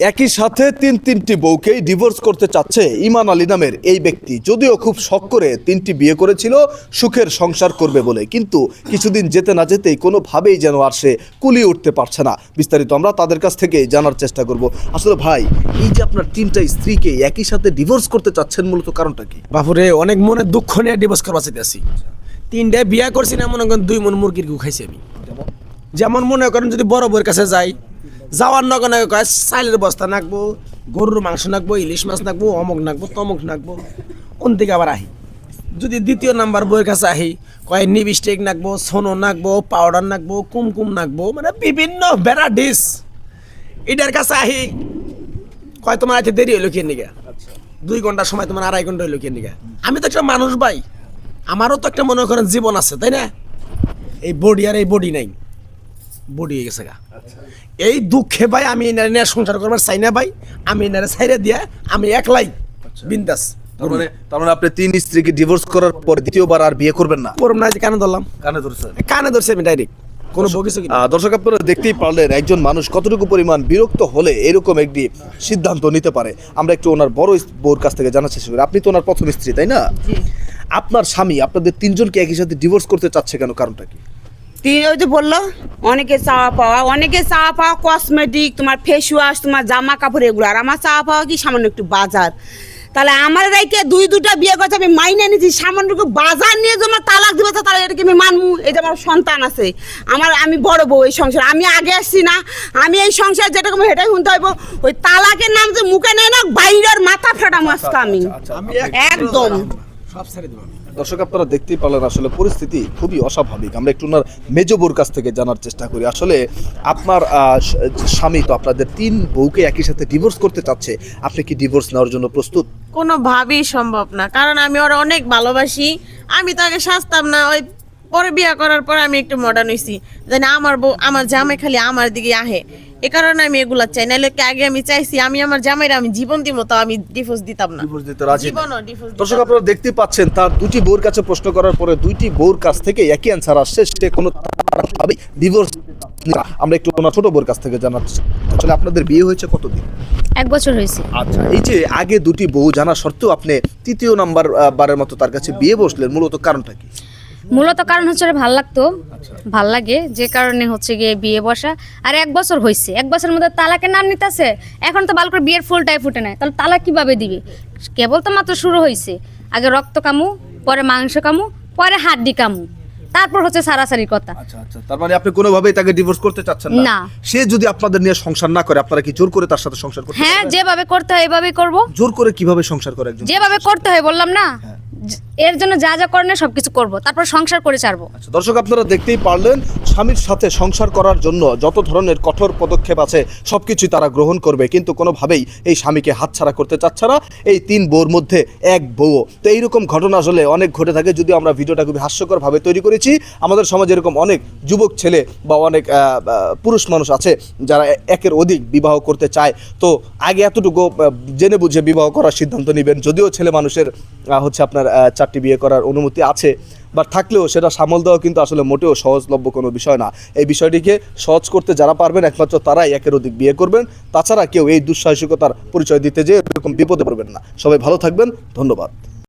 একই সাথে তিন তিনটি বউকেই ডিভোর্স করতে চাচ্ছে ইমান আলী নামের এই ব্যক্তি। যদিও খুব শখ করে তিনটি বিয়ে করেছিল সুখের সংসার করবে বলে। কিন্তু কিছুদিন যেতে না যেতেই কোনোভাবেই যেন আর সে কুলিয়ে উঠতে পারছে না। বিস্তারিত আমরা তাদের কাছ থেকে জানার চেষ্টা করব। আসলে ভাই এই যে আপনার তিনটা স্ত্রীকে একই সাথে ডিভোর্স করতে চাচ্ছেন মূলত কারণটা কি? বাপুরে অনেক মনে দুঃখ নিয়ে ডিভোর্স করবা চাইতেছি। তিনটে বিয়া করছি না মনে করেন দুই মন মুরগির গু খাইছি আমি। যেমন মনে করেন যদি বড় বউয়ের কাছে যাই যাওয়ার নগে নগে কয় চাইলের বস্তা নাকবো গরুর মাংস নাকবো ইলিশ মাছ নাকবো অমুক নাকবো তমুক নাকবো। কোন থেকে আবার আহি? যদি দ্বিতীয় নাম্বার বইয়ের কাছে আহি কয় নিবিস্টিক নাকবো সোনো নাকবো পাউডার নাকবো কুমকুম নাকবো মানে বিভিন্ন ভ্যারাইটিস এটার কাছে আহি কয় তোমার আজকে দেরি হইল কেন নিগা? দুই ঘণ্টা সময় তোমার আড়াই ঘণ্টা হইল কেন নিগা? আমি তো একটা মানুষ ভাই আমারও তো একটা মনে করেন জীবন আছে তাই না? এই বডি আর এই বডি নাই। বডি হয়ে গেছে গা। এই দুঃখে ভাই আমি এনারে নিয়ে সংসার করবার চাই না ভাই। আমি এনারে ছাইরে দিয়া আমি একলাই বিন্দাস। তার মানে তার মানে আপনি তিন স্ত্রীকে ডিভোর্স করার পর দ্বিতীয়বার আর বিয়ে করবেন না? করব না যে কানে ধরলাম। কানে ধরছেন? কানে ধরছি আমি ডাইরেক্ট কোনো দর্শক আপনারা দেখতেই পারলেন একজন মানুষ কতটুকু পরিমাণ বিরক্ত হলে এরকম একটি সিদ্ধান্ত নিতে পারে। আমরা একটু ওনার বড় বউর কাছ থেকে জানার চেষ্টা করি। আপনি তো ওনার প্রথম স্ত্রী তাই না? আপনার স্বামী আপনাদের তিনজনকে একই সাথে ডিভোর্স করতে চাচ্ছে কেন? কারণটা কি? তিনি ওই যে বলল অনেকে চাওয়া পাওয়া অনেকে চাওয়া পাওয়া কসমেটিক তোমার ফেস ওয়াশ তোমার জামা কাপড় এগুলো। আর আমার চাওয়া পাওয়া কি সামান্য একটু বাজার? তাহলে আমার রাইকে দুই দুটা বিয়ে করছে আমি মাইনে নিয়েছি সামান্য একটু বাজার নিয়ে যে আমার তালাক দিবে তাহলে এটাকে আমি মানবো? এই যে আমার সন্তান আছে আমার আমি বড় বউ এই সংসার আমি আগে আসছি না আমি এই সংসার যেরকম সেটাই শুনতে হইব। ওই তালাকের নাম যে মুখে নেয় না বাইরের মাথা ফাটাম আজকে আমি। একদম। সব ছেড়ে দেবো। দর্শক, আপনারা দেখতেই পারলেন আসলে পরিস্থিতি খুবই অস্বাভাবিক। আমরা একটু ওনার মেজবোর কাছ থেকে জানার চেষ্টা করি। আসলে আপনার স্বামী তো আপনাদের তিন বউকে একই সাথে ডিভোর্স করতে চাচ্ছে। আপনি কি ডিভোর্স নেওয়ার জন্য প্রস্তুত? কোনোভাবেই সম্ভব না। কারণ আমি ওরা অনেক ভালোবাসি। আমি তো আগে সাজতাম না। ওই পরে বিয়ে করার পর আমি একটু মডার্ন হয়েছি জানি আমার বউ, আমার জামাই খালি আমার দিকে আহে। এ কারণে আমি এগুলা চাই। নাহলে কি আগে আমি চাইছি আমি আমার জামাইরা আমি জীবন দিব তো আমি ডিভোর্স দিতাম না। ডিভোর্স দিতে রাজি। জীবনও ডিভোর্স দর্শক আপনারা দেখতে পাচ্ছেন তার দুটি বউর কাছে প্রশ্ন করার পরে দুইটি বউর কাছ থেকে একই অ্যান্সার আসছে সে কোনো ভাবে ডিভোর্স আমরা একটু ওনার ছোট বউর কাছ থেকে জানাচ্ছি আসলে আপনাদের বিয়ে হয়েছে কতদিন? এক বছর হয়েছে। আচ্ছা এই যে আগে দুটি বউ জানা সত্ত্বেও আপনি তৃতীয় নাম্বার বারের মতো তার কাছে বিয়ে বসলেন মূলত কারণটা কি? মূলত কারণ হচ্ছে ভালো লাগতো ভালো লাগে যে কারণে হচ্ছে গিয়ে বিয়ে বসা। আর এক বছর হয়েছে এক বছরের মধ্যে তালাকের নাম নিতেছে এখন তো ভালো করে বিয়ের ফুলটাই ফুটে নেয় তাহলে তালাক কীভাবে দিবে? কেবল তো মাত্র শুরু হয়েছে আগে রক্ত কামু পরে মাংস কামু পরে হাড্ডি কামু তারপর হচ্ছে সারাসারির কথা। আচ্ছা আচ্ছা তার মানে আপনি কোনোভাবেই তাকে ডিভোর্স করতে চাচ্ছেন না? না। সে যদি আপনাদের নিয়ে সংসার না করে আপনারা কি জোর করে তার সাথে সংসার করতে হ্যাঁ যেভাবে করতে হয় এভাবেই করব। জোর করে কীভাবে সংসার করে একজন যেভাবে করতে হয় বললাম না? যে- এর জন্য যা যা করেন সবকিছু করব তারপর সংসার করে ছাড়বো। আচ্ছা, দর্শক আপনারা দেখতেই পারলেন স্বামীর সাথে সংসার করার জন্য যত ধরনের কঠোর পদক্ষেপ আছে সব কিছুই তারা গ্রহণ করবে। কিন্তু কোনোভাবেই এই স্বামীকে হাতছাড়া করতে চাচ্ছে না। এই তিন বউর মধ্যে এক বউ তো এইরকম ঘটনা আসলে অনেক ঘটে থাকে যদি আমরা ভিডিওটা খুবই হাস্যকরভাবে তৈরি করেছি। আমাদের সমাজে এরকম অনেক যুবক ছেলে বা অনেক পুরুষ মানুষ আছে, যারা একের অধিক বিবাহ করতে চায়। তো আগে এতটুকু জেনে বুঝে বিবাহ করার সিদ্ধান্ত নেবেন। যদিও ছেলে মানুষের হচ্ছে আপনার চারটি বিয়ে করার অনুমতি আছে। বা থাকলেও সেটা সামল দেওয়া কিন্তু আসলে মোটেও সহজলভ্য কোনো বিষয় না। এই বিষয়টিকে সহজ করতে যারা পারবেন, একমাত্র তারাই একের অধিক বিয়ে করবেন। তাছাড়া কেউ এই দুঃসাহসিকতার পরিচয় দিতে যেয়ে এরকম বিপদে পড়বেন না। সবাই ভালো থাকবেন। ধন্যবাদ।